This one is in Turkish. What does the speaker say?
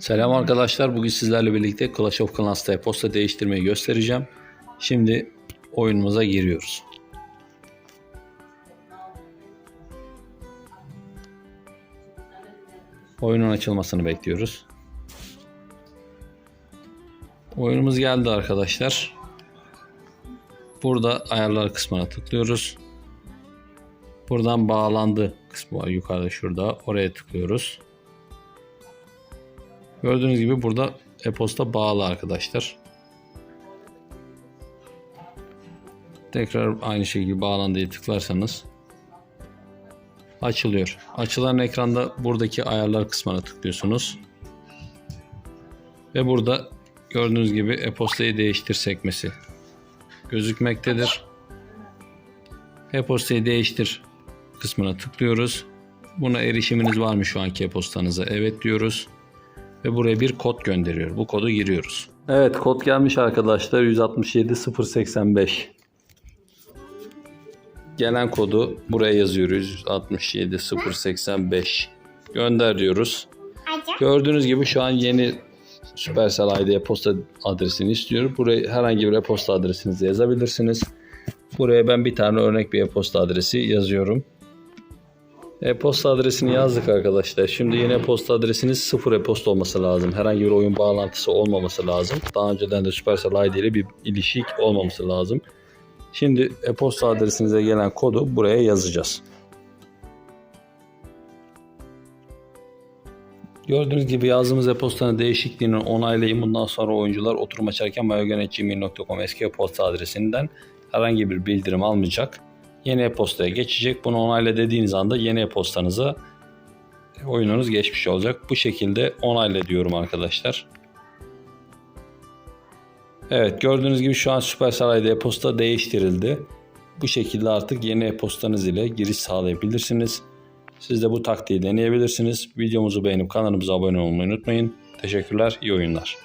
Selam arkadaşlar. Bugün sizlerle birlikte Clash of Clans'ta posta değiştirmeyi göstereceğim. Şimdi oyunumuza giriyoruz. Oyunun açılmasını bekliyoruz. Oyunumuz geldi arkadaşlar. Burada ayarlar kısmına tıklıyoruz. Buradan bağlandı kısmı var yukarıda şurada. Oraya tıklıyoruz. Gördüğünüz gibi burada e-posta bağlı arkadaşlar. Tekrar aynı şekilde bağlandığı tıklarsanız açılıyor. Açılan ekranda buradaki ayarlar kısmına tıklıyorsunuz. Ve burada gördüğünüz gibi e-postayı değiştir sekmesi gözükmektedir. E-postayı değiştir kısmına tıklıyoruz. Buna erişiminiz var mı şu anki e-postanıza? Evet diyoruz. Ve buraya bir kod gönderiyor. Bu kodu giriyoruz. Evet kod gelmiş arkadaşlar 167 085. Gelen kodu buraya yazıyoruz. 167 085. Gönder diyoruz. Gördüğünüz gibi şu an yeni Supercell ID e-posta adresini istiyor. Buraya herhangi bir e-posta adresinizi yazabilirsiniz. Buraya ben bir tane örnek bir e-posta adresi yazıyorum. E-posta adresini yazdık arkadaşlar. Şimdi yeni e-posta adresiniz sıfır e-posta olması lazım. Herhangi bir oyun bağlantısı olmaması lazım. Daha önceden de Supercell ID ile bir ilişik olmaması lazım. Şimdi e-posta adresinize gelen kodu buraya yazacağız. Gördüğünüz gibi yazdığımız e-postanın değişikliğini onaylayın. Bundan sonra oyuncular oturum açarken mayogen.gmail.com eski e-posta adresinden herhangi bir bildirim almayacak. Yeni e-postaya geçecek. Bunu onayla dediğiniz anda yeni e-postanıza oyununuz geçmiş olacak. Bu şekilde onayla diyorum arkadaşlar. Evet gördüğünüz gibi şu an Supercell ID e-posta değiştirildi. Bu şekilde artık yeni e-postanız ile giriş sağlayabilirsiniz. Siz de bu taktiği deneyebilirsiniz. Videomuzu beğenip kanalımıza abone olmayı unutmayın. Teşekkürler, iyi oyunlar.